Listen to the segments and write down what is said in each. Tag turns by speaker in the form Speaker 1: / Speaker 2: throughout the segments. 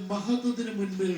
Speaker 1: മഹത്വത്തിന് മുൻപിൽ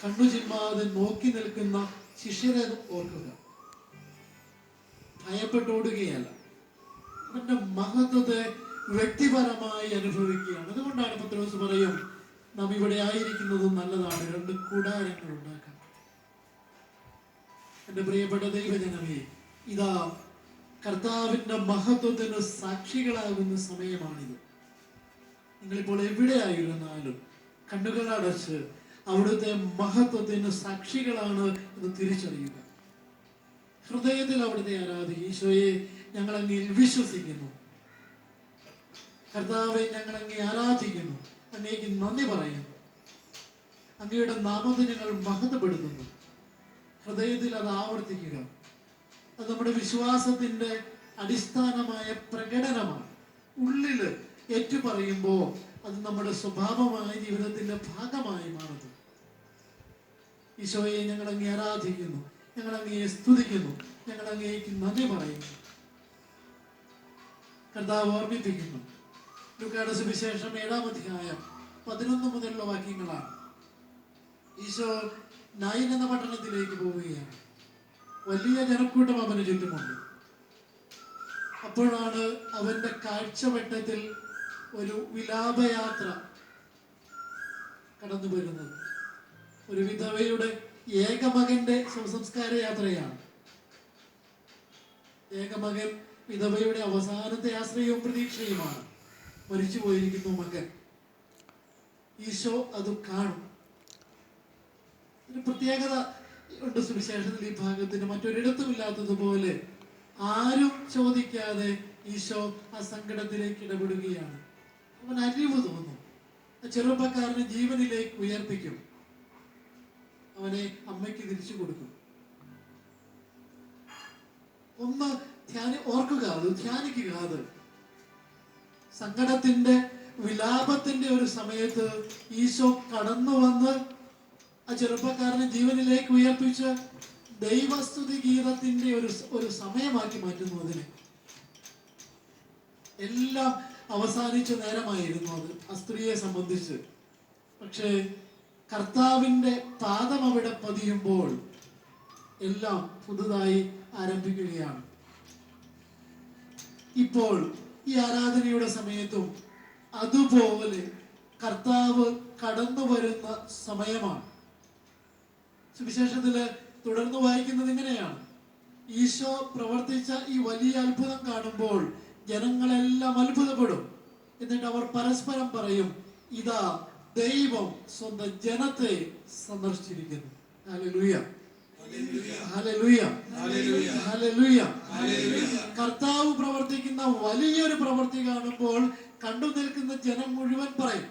Speaker 1: കണ്ണു ചിമ്മാതെ നോക്കി നിൽക്കുന്ന ശിഷ്യരെ ഓർക്കുക. ഭയപ്പെട്ടോടുകയല്ല. അവന്റെ മഹത്വത്തെ വ്യക്തിപരമായി അനുഭവിക്കുകയാണ്. അതുകൊണ്ടാണ് പത്രോസ് പറയും നാം ഇവിടെ ആയിരിക്കുന്നത് നല്ലതാണ്. രണ്ട് കൂടാരങ്ങൾ ഉണ്ടാക്കാം. എന്റെ പ്രിയപ്പെട്ട ദൈവജനമേ ഇതാ കർത്താവിന്റെ മഹത്വത്തിന് സാക്ഷികളാകുന്ന സമയമാണിത്. നിങ്ങളിപ്പോൾ എവിടെയായിരുന്നാലും കണ്ണുകൾ അടച്ച് അവിടുത്തെ മഹത്വത്തിന് സാക്ഷികളാണ് എന്ന് തിരിച്ചറിയുക. ഹൃദയത്തിൽ അവിടുത്തെ ആരാധി ഈശോയെ ഞങ്ങൾ അങ്ങിൽ വിശ്വസിക്കുന്നു. കർത്താവെ ഞങ്ങൾ അങ്ങേ ആരാധിക്കുന്നു. അങ്ങേക്ക് നന്ദി പറയുന്നു. അങ്ങയുടെ നാമത്തെ ഞങ്ങൾ മഹത്വപ്പെടുത്തുന്നു. ഹൃദയത്തിൽ അത് ആവർത്തിക്കുക. അത് നമ്മുടെ വിശ്വാസത്തിന്റെ അടിസ്ഥാനമായ പ്രകടനമാണ്. ഉള്ളിൽ ഏറ്റുപറയുമ്പോൾ അത് നമ്മുടെ സ്വഭാവമായ ജീവിതത്തിന്റെ ഭാഗമായി മാറുന്നു. ഈശോയെ ഞങ്ങൾ അങ്ങേ ആരാധിക്കുന്നു ഞങ്ങൾ അങ്ങയെ സ്തുതിക്കുന്നു ഞങ്ങൾ അങ്ങേക്ക് നന്ദി പറയുന്നു. കർത്താവ് ഓർമ്മിപ്പിക്കുന്നു ലുക്കാട് സുവിശേഷം ഏഴാം അധ്യായം പതിനൊന്ന് മുതലുള്ള വാക്യങ്ങളാണ്. ഈശോ നൈൻ എന്ന പട്ടണത്തിലേക്ക് പോവുകയാണ്. വലിയ ജനക്കൂട്ടം അവന് ചുറ്റുമുണ്ട്. അപ്പോഴാണ് അവന്റെ കാഴ്ചവട്ടത്തിൽ ഒരു വിലാപയാത്ര കടന്നു വരുന്നത്. ഒരു വിധവയുടെ ഏകമകന്റെ ശവസംസ്കാര യാത്രയാണ്. ഏകമകൻ വിധവയുടെ അവസാനത്തെ ആശ്രയവും പ്രതീക്ഷയുമാണ്. മരിച്ചു പോയിരിക്കുന്നു മകൻ. ഈശോ അത് കാണും. ഒരു പ്രത്യേകത ഉണ്ട് സുവിശേഷത്തിൽ ഈ ഭാഗത്തിന്. മറ്റൊരിടത്തും ഇല്ലാത്തതുപോലെ ആരും ചോദിക്കാതെ ഈശോ ആ സങ്കടത്തിലേക്ക് ഇടപെടുകയാണ്. അവൻ അറിവ് തോന്നും. ചെറുപ്പക്കാരനെ ജീവനിലേക്ക് ഉയർപ്പിക്കും. അവനെ അമ്മയ്ക്ക് തിരിച്ചു കൊടുക്കും. ഒന്ന് ധ്യാനി ഓർക്കുക അത് ധ്യാനിക്കുക അത്. സങ്കടത്തിന്റെ വിലാപത്തിന്റെ ഒരു സമയത്ത് ഈശോ കടന്നു വന്ന് ആ ചെറുപ്പക്കാരനെ ജീവനിലേക്ക് ഉയർപ്പിച്ച് ദൈവസ്തുതി ഗീതത്തിന്റെ ഒരു ഒരു സമയമാക്കി മാറ്റുന്നു അതിനെ. എല്ലാം അവസാനിച്ച നേരമായിരുന്നു അത് ആ സ്ത്രീയെ സംബന്ധിച്ച്. പക്ഷേ കർത്താവിന്റെ പാദം അവിടെ പതിയുമ്പോൾ എല്ലാം പുതുതായി ആരംഭിക്കുകയാണ്. ഇപ്പോൾ ഈ ആരാധനയുടെ സമയത്തും അതുപോലെ കർത്താവ് കടന്നു വരുന്ന സമയമാണ്. സുവിശേഷത്തിൽ തുടർന്ന് വായിക്കുന്നത് ഇങ്ങനെയാണ്. ഈശോ പ്രവർത്തിച്ച ഈ വലിയ അത്ഭുതം കാണുമ്പോൾ ജനങ്ങളെല്ലാം അത്ഭുതപ്പെടും. എന്നിട്ട് അവർ പരസ്പരം പറയും ഇതാ ദൈവം സ്വന്തം ജനത്തെ സന്ദർശിച്ചിരിക്കുന്നു. കർത്താവ് പ്രവർത്തിക്കുന്ന വലിയൊരു പ്രവൃത്തി കാണുമ്പോൾ കണ്ടു നിൽക്കുന്ന ജനം മുഴുവൻ പറയും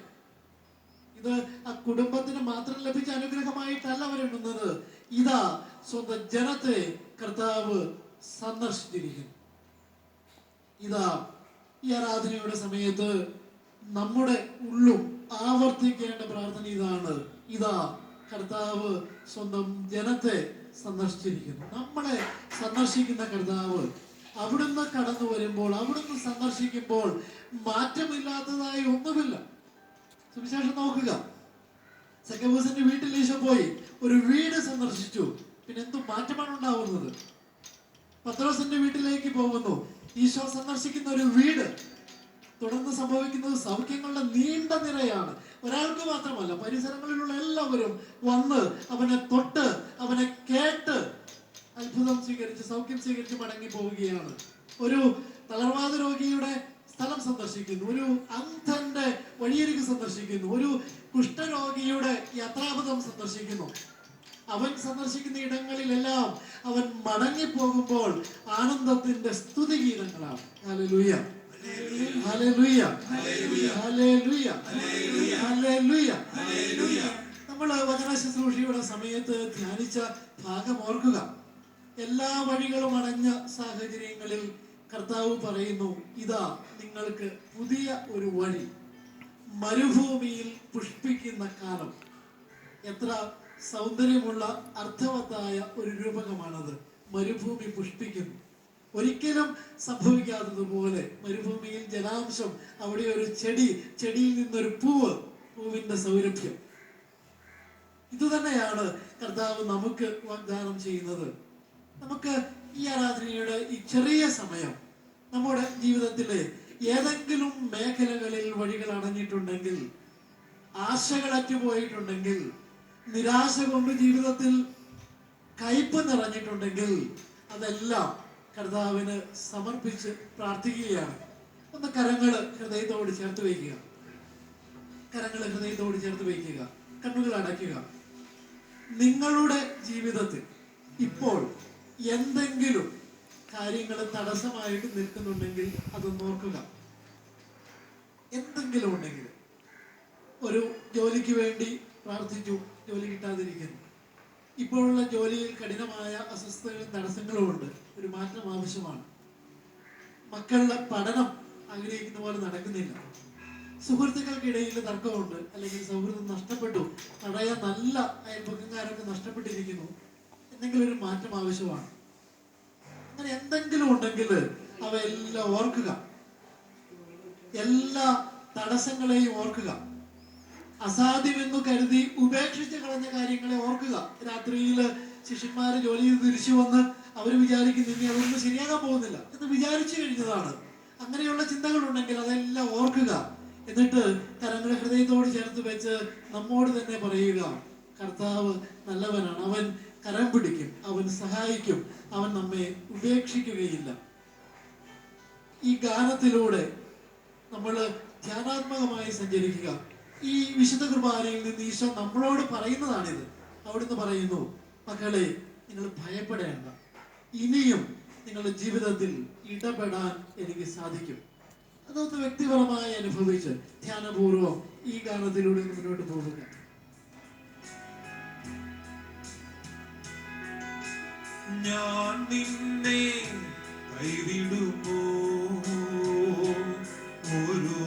Speaker 1: ഇത് ആ കുടുംബത്തിന് മാത്രം ലഭിച്ച അനുഗ്രഹമായിട്ടല്ല അവരെണ്ണുന്നത് ഇതാ സ്വന്തം ജനത്തെ കർത്താവ് സന്ദർശിച്ചിരിക്കുന്നു. ഇതാ ഈ ആരാധനയുടെ സമയത്ത് നമ്മുടെ ഉള്ളും ആവർത്തിക്കേണ്ട പ്രാർത്ഥന ഇതാണ്. ഇതാ കർത്താവ് സ്വന്തം ജനത്തെ സന്ദർശിച്ചിരിക്കുന്നു. നമ്മളെ സന്ദർശിക്കുന്ന കർത്താവ് അവിടുന്ന് കടന്നു വരുമ്പോൾ അവിടുന്ന് സന്ദർശിക്കുമ്പോൾ മാറ്റമില്ലാത്തതായി ഒന്നുമില്ല. സുവിശേഷം നോക്കുക. സെക്കബൂസിന്റെ വീട്ടിൽ ഈശോ പോയി ഒരു വീട് സന്ദർശിച്ചു. പിന്നെ എന്തു മാറ്റമാണ് ഉണ്ടാവുന്നത്? പത്രോസിന്റെ വീട്ടിലേക്ക് പോകുന്നു. ഈശോ സന്ദർശിക്കുന്ന ഒരു വീട്. തുടർന്ന് സംഭവിക്കുന്നത് സൗഖ്യങ്ങളുടെ നീണ്ട നിരയാണ്. ഒരാൾക്ക് മാത്രമല്ല പരിസരങ്ങളിലുള്ള എല്ലാവരും വന്ന് അവനെ തൊട്ട് അവനെ കേട്ട് അത്ഭുതം സ്വീകരിച്ച് സൗഖ്യം സ്വീകരിച്ച് മടങ്ങി പോവുകയാണ്. ഒരു തളർവാദ രോഗിയുടെ സ്ഥലം സന്ദർശിക്കുന്നു. ഒരു അന്ധന്റെ വഴിയരികെ സന്ദർശിക്കുന്നു. ഒരു കുഷ്ഠരോഗിയുടെ യാത്രാപഥം സന്ദർശിക്കുന്നു. അവൻ സന്ദർശിക്കുന്ന ഇടങ്ങളിലെല്ലാം അവൻ മടങ്ങി പോകുമ്പോൾ ആനന്ദത്തിന്റെ ഹല്ലേലൂയ. ഹല്ലേലൂയ. നമ്മൾ വചന ശുശ്രൂഷയുടെ സമയത്ത് ധ്യാനിച്ച ഭാഗം ഓർക്കുക. എല്ലാ വഴികളും അടഞ്ഞ സാഹചര്യങ്ങളിൽ കർത്താവ് പറയുന്നു ഇതാ നിങ്ങൾക്ക് പുതിയ ഒരു വഴി. മരുഭൂമിയിൽ പുഷ്പിക്കുന്ന കാലം. എത്ര സൗന്ദര്യമുള്ള അർത്ഥവത്തായ ഒരു രൂപകമാണത്. മരുഭൂമി പുഷ്പിക്കുന്നു. ഒരിക്കലും സംഭവിക്കാത്തതുപോലെ മരുഭൂമിയിൽ ജലാംശം അവിടെ ഒരു ചെടി ചെടിയിൽ നിന്നൊരു പൂവ് പൂവിന്റെ സൗരഭ്യം. ഇതുതന്നെയാണ് കർത്താവ് നമുക്ക് വാഗ്ദാനം ചെയ്യുന്നത്. നമുക്ക് ഈ ആരാധനയുടെ ഈ ചെറിയ സമയം നമ്മുടെ ജീവിതത്തിലെ ഏതെങ്കിലും മേഖലകളിൽ വഴികൾ അടഞ്ഞിട്ടുണ്ടെങ്കിൽ ആശകൾ അറ്റുപോയിട്ടുണ്ടെങ്കിൽ നിരാശ കൊണ്ട് ജീവിതത്തിൽ കയ്പ് നിറഞ്ഞിട്ടുണ്ടെങ്കിൽ അതെല്ലാം കർത്താവിന് സമർപ്പിച്ച് പ്രാർത്ഥിക്കുകയാണ്. ഒന്ന് കരങ്ങൾ ഹൃദയത്തോട് ചേർത്ത് വയ്ക്കുക. കരങ്ങൾ ഹൃദയത്തോട് ചേർത്ത് വയ്ക്കുക. കണ്ണുകൾ അടയ്ക്കുക. നിങ്ങളുടെ ജീവിതത്തിൽ ഇപ്പോൾ എന്തെങ്കിലും കാര്യങ്ങൾ തടസ്സമായിട്ട് നിൽക്കുന്നുണ്ടെങ്കിൽ അത് നോക്കുക എന്തെങ്കിലും ഉണ്ടെങ്കിൽ. ഒരു ജോലിക്ക് വേണ്ടി പ്രാർത്ഥിച്ചു. ജോലി കിട്ടാതിരിക്കുന്നു. ഇപ്പോഴുള്ള ജോലിയിൽ കഠിനമായ അസ്വസ്ഥതകളും തടസ്സങ്ങളും ഉണ്ട് ഒരു മാറ്റം ആവശ്യമാണ്. മക്കളുടെ പഠനം ആഗ്രഹിക്കുന്ന പോലെ നടക്കുന്നില്ല. സുഹൃത്തുക്കൾക്കിടയിൽ തർക്കമുണ്ട്. അല്ലെങ്കിൽ സൗഹൃദം നഷ്ടപ്പെട്ടു. പഴയ നല്ല അയൽപക്കക്കാരൊക്കെ നഷ്ടപ്പെട്ടിരിക്കുന്നു. എന്തെങ്കിലും ഒരു മാറ്റം ആവശ്യമാണ്. അങ്ങനെ എന്തെങ്കിലും ഉണ്ടെങ്കിൽ അവയെല്ലാം ഓർക്കുക. എല്ലാ തടസ്സങ്ങളെയും ഓർക്കുക. അസാധ്യമെന്ന് കരുതി ഉപേക്ഷിച്ച് കളഞ്ഞ കാര്യങ്ങളെ ഓർക്കുക. രാത്രിയിൽ ശിഷ്യന്മാര് ജോലി ചെയ്ത് തിരിച്ചു വന്ന് അവർ വിചാരിക്കുന്നു ഇനി അതൊന്നും ശരിയാകാൻ പോകുന്നില്ല എന്ന് വിചാരിച്ചു കഴിഞ്ഞതാണ്. അങ്ങനെയുള്ള ചിന്തകൾ ഉണ്ടെങ്കിൽ അതെല്ലാം ഓർക്കുക. എന്നിട്ട് കരങ്ങളെ ഹൃദയത്തോട് ചേർത്ത് വെച്ച് നമ്മോട് തന്നെ പറയുക. കർത്താവ് നല്ലവനാണ്. അവൻ കരം പിടിക്കും. അവൻ സഹായിക്കും. അവൻ നമ്മെ ഉപേക്ഷിക്കുകയില്ല. ഈ ഗാനത്തിലൂടെ നമ്മൾ ധ്യാനാത്മകമായി സഞ്ചരിക്കുക. ഈ വിശുദ്ധ കുർബാനയിൽ നിന്ന് ഈശോ നമ്മളോട് പറയുന്നതാണിത്. അവിടുന്ന് പറയുന്നു മക്കളെ നിങ്ങൾ ഭയപ്പെടേണ്ട. ഇനിയും നിങ്ങളുടെ ജീവിതത്തിൽ ഇടപെടാൻ എനിക്ക് സാധിക്കും. അതൊന്ന് വ്യക്തിപരമായി അനുഭവിച്ച് ധ്യാനപൂർവം ഈ ഗാനത്തിലൂടെ മുന്നോട്ട് പോകുക
Speaker 2: ഞാൻ നിന്നെ കൈവിടുമോ? ഒരു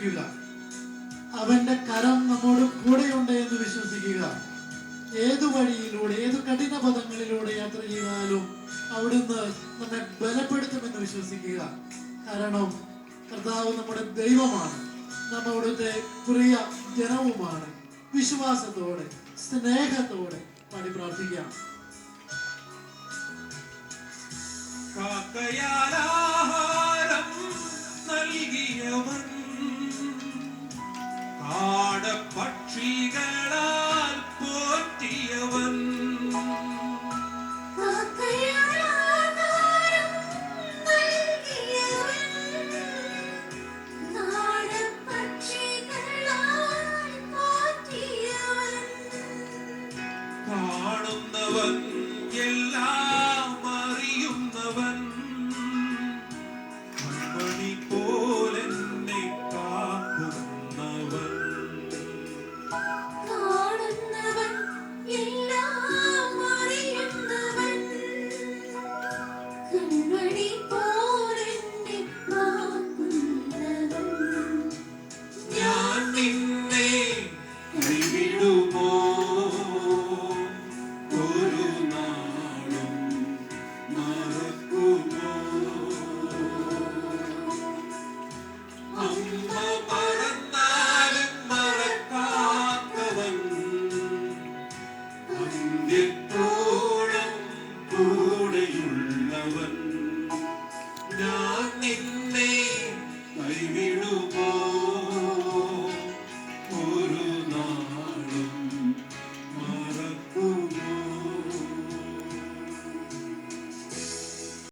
Speaker 1: ഉറപ്പിക്കുക അവന്റെ കരം നമ്മോട് കൂടെയുണ്ട് എന്ന് വിശ്വസിക്കുക. ഏതു വഴിയിലൂടെ ഏതു കഠിന പദങ്ങളിലൂടെ യാത്ര ചെയ്താലും അവിടുന്ന് നമ്മെ ബലപ്പെടുത്തുമെന്ന് വിശ്വസിക്കുക. കാരണം കർത്താവ് നമ്മുടെ ദൈവമാണ്. നമ്മ അവിടുത്തെ പ്രിയ ജനവുമാണ്. വിശ്വാസത്തോടെ സ്നേഹത്തോടെ പാടി പ്രാർത്ഥിക്കാം.
Speaker 2: കാക്കയാലാഹാരം നൽകിയവൻ കാടപ്പക്ഷികളാൽ